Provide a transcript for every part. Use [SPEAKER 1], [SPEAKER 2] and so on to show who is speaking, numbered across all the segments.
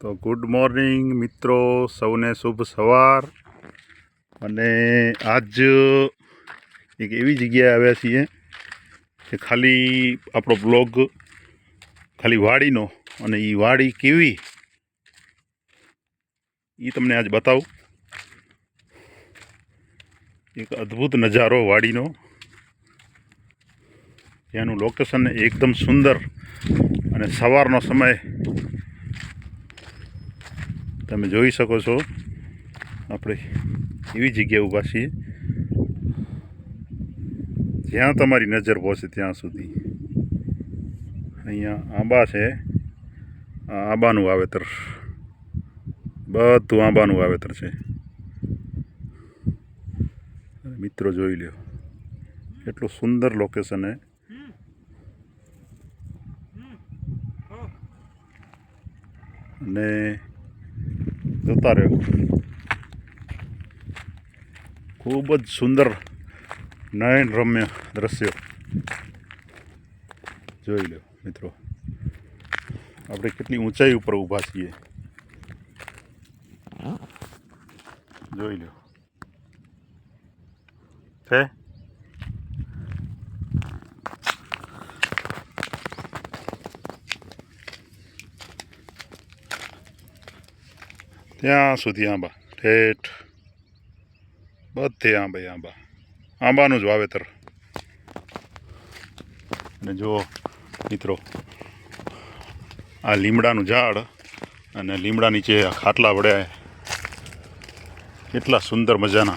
[SPEAKER 1] તો good morning મિત્રો, સૌને શુભ સવાર. અને આજ એક એવી જગ્યાએ આવ્યા છીએ કે ખાલી આપણો બ્લોગ, ખાલી વાડીનો. અને એ વાડી કેવી? એ તમને આજ બતાવું. એક અદ્ભુત નજારો વાડીનો. ત્યાંનું લોકેશન એકદમ સુંદર અને સવારનો સમય તમે જોઈ શકો છો. આપણે એવી જગ્યાએ ઊભા છીએ. જ્યાં તમારી નજર પહોંચે ત્યાં સુધી. અહીંયા આંબા છે. આંબાનું વાવેતર. બધું આંબાનું વાવેતર છે. મિત્રો જોઈ લ્યો. એટલું સુંદર લોકેશન હે. અને જોતા રહ્યો ખૂબ જ સુંદર નયન રમ્ય દ્રશ્યો. જોઈ લો મિત્રો. આપણે કેટલી ઊંચાઈ ઉપર ઊભા છીએ. જોઈ લો. છે ત્યાં સુધી આંબા. ઠેઠ. બધે આંબા આંબા. આંબાનું જ વાવેતર. અને જુઓ મિત્રો, આ લીમડાનું ઝાડ અને લીમડા નીચે આ ખાટલા વડ્યા કેટલા સુંદર મજાના.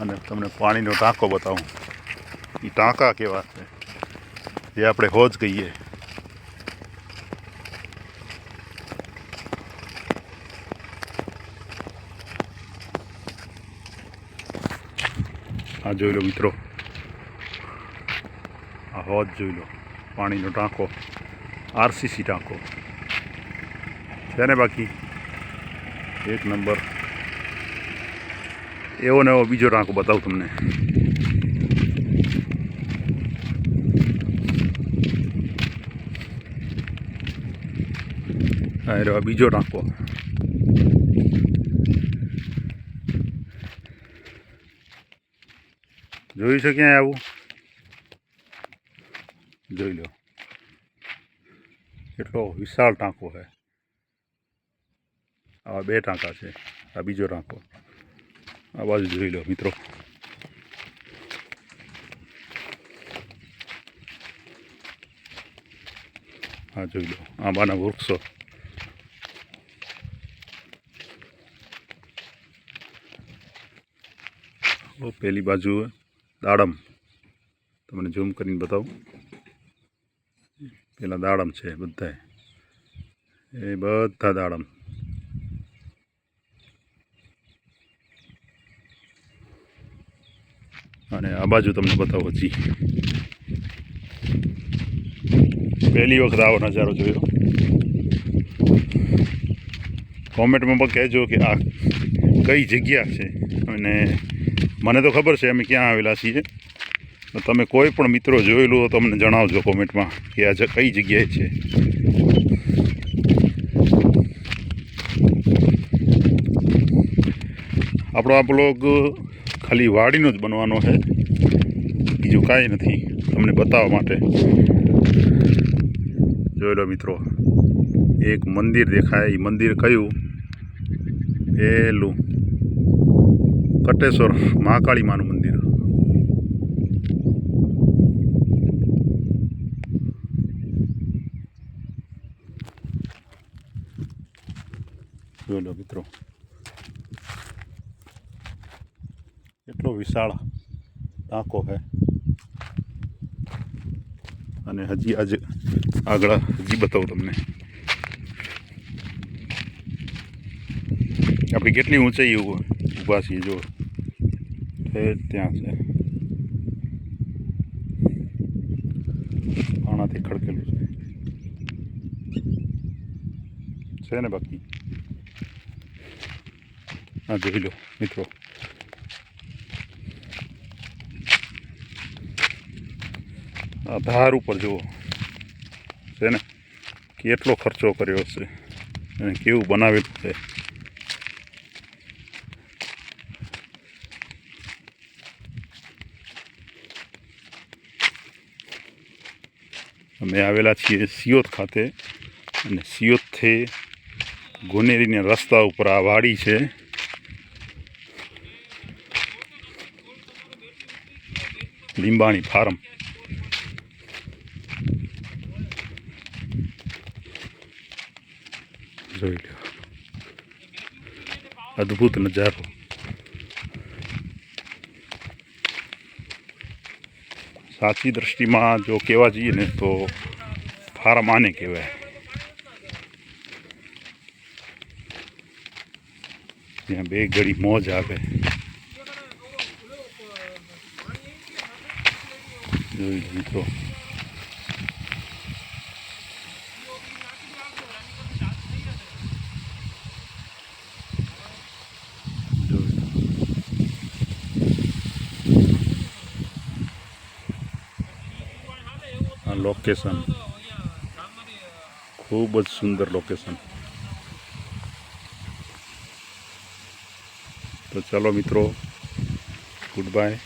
[SPEAKER 1] અને તમને પાણીનો ટાંકો બતાવું. એ ટાંકા કેવા છે? જે આપણે હોજ કહીએ. આ જોઈ લો મિત્રો. આ હોજ જોઈ લો. પાણીનો ટાંકો. આરસીસી ટાંકો. છે ને બાકી? એક નંબર. એવો ને એવો બીજો ટાંકો બતાવું તમને. આ બીજો ટાંકો. જોઈ છે ક્યાંય આવું? જોઈ લો. એટલો વિશાળ ટાંકો છે. આવા બે ટાંકા છે. આ બીજો ટાંકો. આ બાજુ જોઈ લો, મિત્રો. હા જોઈ લો, આંબાના વૃક્ષો. પેલી બાજુ દાડમ. તમને ઝૂમ કરીને બતાવું. પેલા દાડમ છે બધાય. એ બધા દાડમ. અને આ બાજુ તમને બતાવો હજી. પહેલી વખત આવો નજારો જોયો. કોમેન્ટમાં પણ કહેજો કે આ કઈ જગ્યા છે અને મને તો ખબર છે અમે ક્યાં આવેલા છીએ. તમે કોઈ પણ મિત્રો જોયેલું હોય તો અમને જણાવજો કોમેન્ટમાં કે આ કઈ જગ્યાએ છે. આપણો આ બ્લોગ ખાલી વાડીનો જ બનવાનો છે. બીજું કાંઈ નથી. તમને બતાવવા માટે. જોઈ લો મિત્રો. એક મંદિર દેખાય. એ મંદિર કયું? પેલું કટેશ્વર મહાકાળી માનું મંદિર. જોઈ લો મિત્રો. એટલો વિશાળ ટાંકો છે. અને હજી આજે આગળ હજી બતાવું તમને. આપણી કેટલી ઊંચાઈ ઊભા છીએ જો ઠેઠ ત્યાં છે. આનાથી ખડકેલું છે. છે ને બાકી? હા, જોઈ લો, મિત્રો. આ ધાર ઉપર જુઓ. છે ને? કેટલો ખર્ચો કર્યો છે અને કેવું બનાવેલું છે? અમે આવેલા છીએ સિયોત ખાતે. અને સિયોતથી ગોનેરીને રસ્તા ઉપર આ વાડી છે. લીંબાણી ફાર્મ. જોઈ લો. અદ્ભુત નજારો. સાચી દ્રષ્ટિમાં જો કહેવા જઈએ ને તો ફાર્મ આને કહેવાય. ત્યાં બે ઘડી મોજ આવે. જોઈ લો લોકેશન ખૂબ જ સુંદર લોકેશન તો ચાલો મિત્રો ગુડ બાય